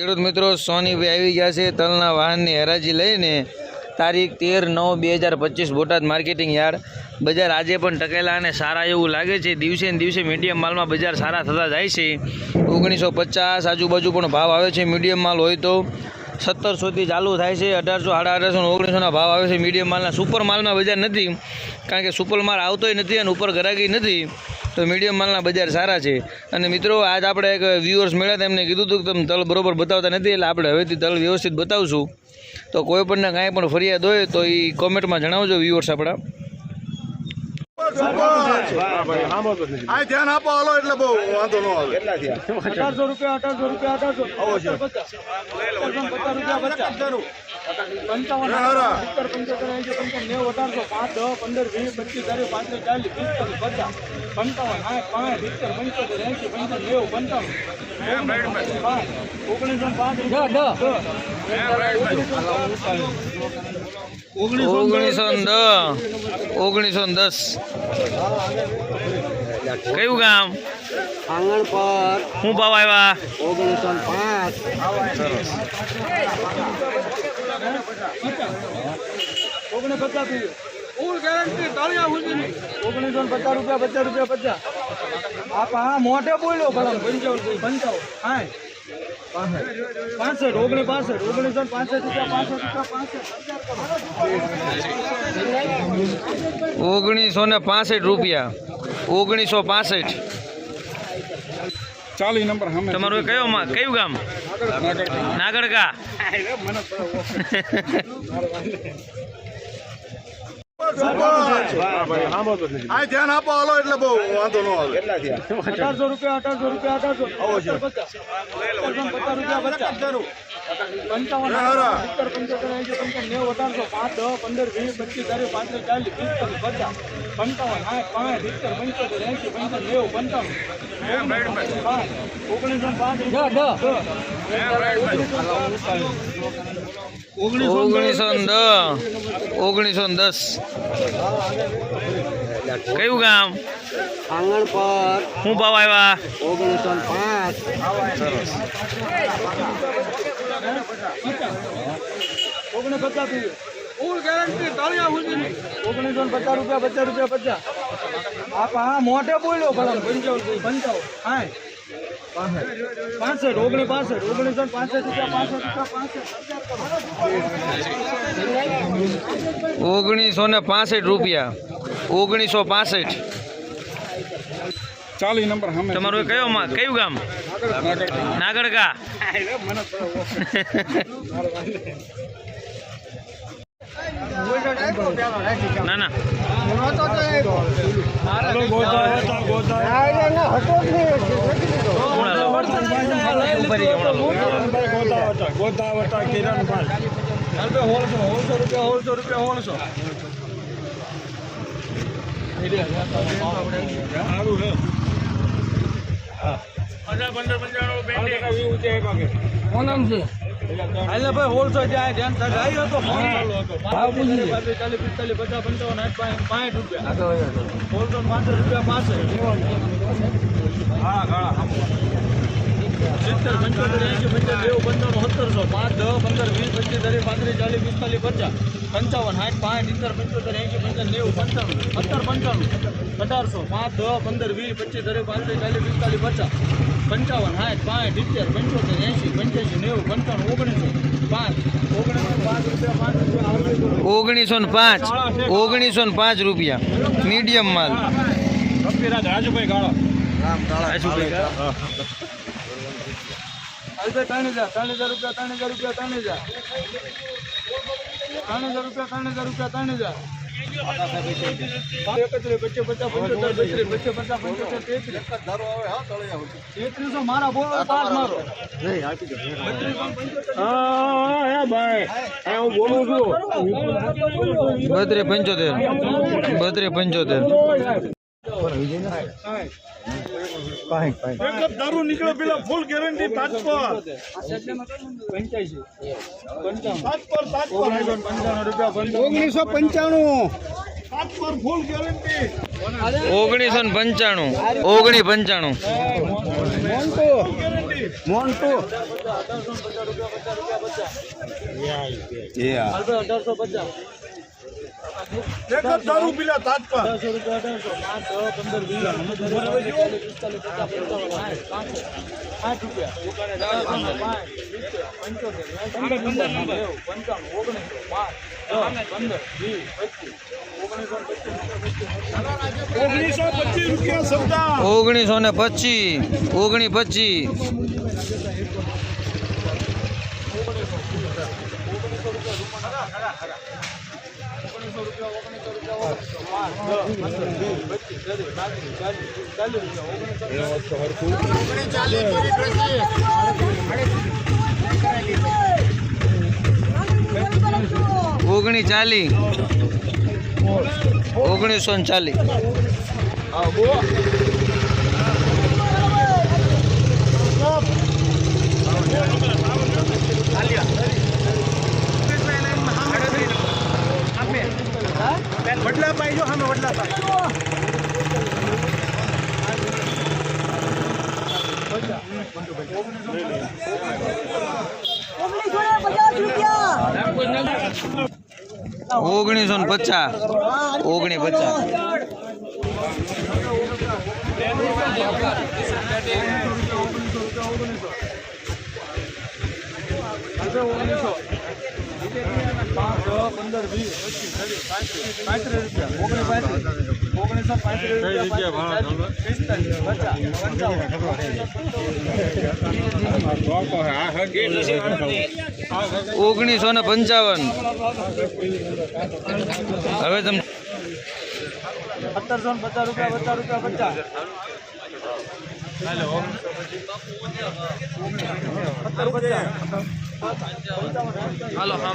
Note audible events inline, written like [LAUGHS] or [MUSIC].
ખેડૂત મિત્રો, સોનીભાઈ આવી ગયા છે તલના વાહનની હરાજી લઈને. તારીખ તેર નવ બે હજાર પચીસ બોટાદ માર્કેટિંગ યાર્ડ. બજાર આજે પણ ટકેલા અને સારા એવું લાગે છે. દિવસે ને દિવસે મીડિયમ માલમાં બજાર સારા થતા જાય છે. ઓગણીસો પચાસ આજુબાજુ પણ ભાવ આવે છે મીડિયમ માલ હોય તો. સત્તરસોથી ચાલુ થાય છે. અઢારસો સાડા અઢારસો ઓગણીસોના ભાવ આવે છે મીડિયમ માલના. સુપર માલમાં બજાર નથી. કારણ કે સુપર માલ આવતોય નથી અને ઉપર ગરાગી નથી. તો મીડિયમ માલના બજાર સારા છે. અને મિત્રો, આજ આપણે એક વ્યૂઅર્સ મળ્યા હતા, એમને કીધું હતું કે તમે તલ બરોબર બતાવતા નથી, એટલે આપણે હવેથી તલ વ્યવસ્થિત બતાવશું. તો કોઈ પણને કાંઈ પણ ફરિયાદ હોય તો એ કોમેન્ટમાં જણાવજો વ્યૂઅર્સ આપણા. આ ધ્યાન આપો હાલો એટલે બહુ વાંધો ન આવે. અઢારસો રૂપિયા અઢારસો રૂપિયા અઢારસો. પચાસ રૂપિયા પચાસ. પંચાવન હારા. સત્તર પંચોતેર એંશી અઢારસો પાંચ દસ પંદર વીસ પચીસ ચાલીસ પાંત્રીસ ચાલીસ પિસ્તાલીસ પચાસ પંચાવન સાઠ પાંચ સિત્તેર પંચોતેર એંશી પંચાવન નેવું પંચાવન. પાંચ ઓગણીસો પાંચ ઓગણીસો દસ. ઓગણીસો દસ. કયું ગામ? આંગણ પર શું ભાવ આવ્યા? ઓગણીસો પાંચ. ઓગણીસ પચાસ. રૂપિયા પચાસ રૂપિયા પચાસ આપ હા મોઢે બોલ્યો ભલા પંચાવન પંચાવન. હા પાસઠ ઓગણીસ પાસઠ ઓગણીસો ને પાસઠ રૂપિયા પાસઠ ઓગણીસો ને પાસઠ રૂપિયા. ઓગણીસો પાસઠ. ચાલી નંબર તમારું કયો કયું ગામ? નાગડકા [LAUGHS] ધ્યાન આપો, હાલો, એટલે બહુ વાંધો ન આવે. અઢારસો રૂપિયા અઢારસો રૂપિયા, અઢારસો પચાસ રૂપિયા પંચાવન હારા. પંચોતેર એંશી પંચાવન નેવું અઢારસો પાંચ દસ પંદર વીસ પચીસ ચાલીસ પાંત્રીસ ચાલીસ પિસ્તાલીસ પચાસ પંચાવન સાઠ પાંચ સિત્તેર પંચોતેર એંશી પંચાવન નેવું પંચાવન. પાંચ ઓગણીસો પાંચ ઓગણીસો દસ. ઓગણીસો દસ. કયું ગામ? આંગણ પર શું ભાવ આવ્યા? ઓગણીસો પાંચ. પાંચ ઓગણીસ પચાસ ફૂલ ઓગણીસો ને પચાસ રૂપિયા પચાસ રૂપિયા પચાસ આપ હા મોટે બોલ્યો ભલે પંચાવન પંચાવન હા પાસઠ ઓગણીસ પાસઠ ઓગણીસો ને પાસઠ રૂપિયા પાસઠ રૂપિયા પાસઠ ઓગણીસો ને પાસઠ રૂપિયા. ઓગણીસો પાસઠ. ચાલી નંબર સામે તમારું કયો કયું ગામ? નાગડકા ના ના હોળસો રૂપિયા હોળસો રૂપિયા કોનામ છે? એટલે ભાઈ હોલસો જાય ધ્યાન થાય. હતો ભાવ પૂછી ચાલીસ પિસ્તાલીસ પચાસ પંચાવન પાંઠ રૂપિયા. હોલસો પાંચસો રૂપિયા પાસે. હા હા સિત્તેર પંચોતેર એંશી પંચાવન નેવું પંચાવન સત્તરસો પાંચ દસ પંદર વીસ પચીસ ત્રીસ પાંત્રીસ ચાલીસ પિસ્તાલીસ પચાસ પંચાવન સાઠ પાંચ સિત્તેર પંચોતેર એંશી પંચાવન નેવું પંચાવન સત્તર પંચાણું અઢારસો પાંચ દસ પંદર વીસ પચીસ ત્રીસ પાંત્રીસ ચાલીસ પિસ્તાલીસ પચાસ પંચાવન સાઠ પાંચ સિત્તેર પંચોતેર એંશી પંચ્યાસી નેવું પંચાણું ઓગણીસો પાંચ ઓગણીસો પાંચ રૂપિયા પાંચ રૂપિયા ઓગણીસો ને પાંચ ઓગણીસો ને પાંચ રૂપિયા મીડિયમ માલ. રાજુભાઈ ગાળો. હાલ ભાઈ ત્રણ હજાર ત્રણ હજાર રૂપિયા, ત્રણ હજાર રૂપિયા, ત્રણ હજાર. ત્રણ હજાર રૂપિયા, ત્રણ હજાર રૂપિયા, ત્રણ હજાર. તેત્રીસ. મારા બોલો પાંચ મારો. બત્રી પંચોતેર. બત્રી પંચોતેર. દારૂ નીકળે પેલા ફૂલ ગેરંટી પાંચ પર. પંચ્યાસી પંચાવન પાંચ પર પાંચ પર. ઓગણીસો પંચાણું. ઓગણીસો પંચાણું પાંચ પર ફૂલ ગેરંટી ઓગણીસો ને પંચાણું. ઓગણી પંચાણું. મોન્ટુ. અઢારસો પચાસ. એક દારૂ પીલા તાજપા અઢારસો રૂપિયા અઢારસો પાંચ પંદર રૂપિયા દસ પંચોતેર ઓગણીસો રૂપિયા સરદાર ઓગણીસો ને પચીસ. ઓગણી પચીસ. ઓગણીસો રૂપિયા ઓગણીસો રૂપિયા ઓગણી ચાલી ઓગણીસો ને ચાલી ઓગણીસો ને પચાસ. ઓગણી પચાસ. ઓગણીસો. પાંચ ઓગણીસો ને પંચાવન. હવે તમે સત્તરસો ને પચાસ રૂપિયા પચાસ રૂપિયા પચાસ. હેલો. હાલો હા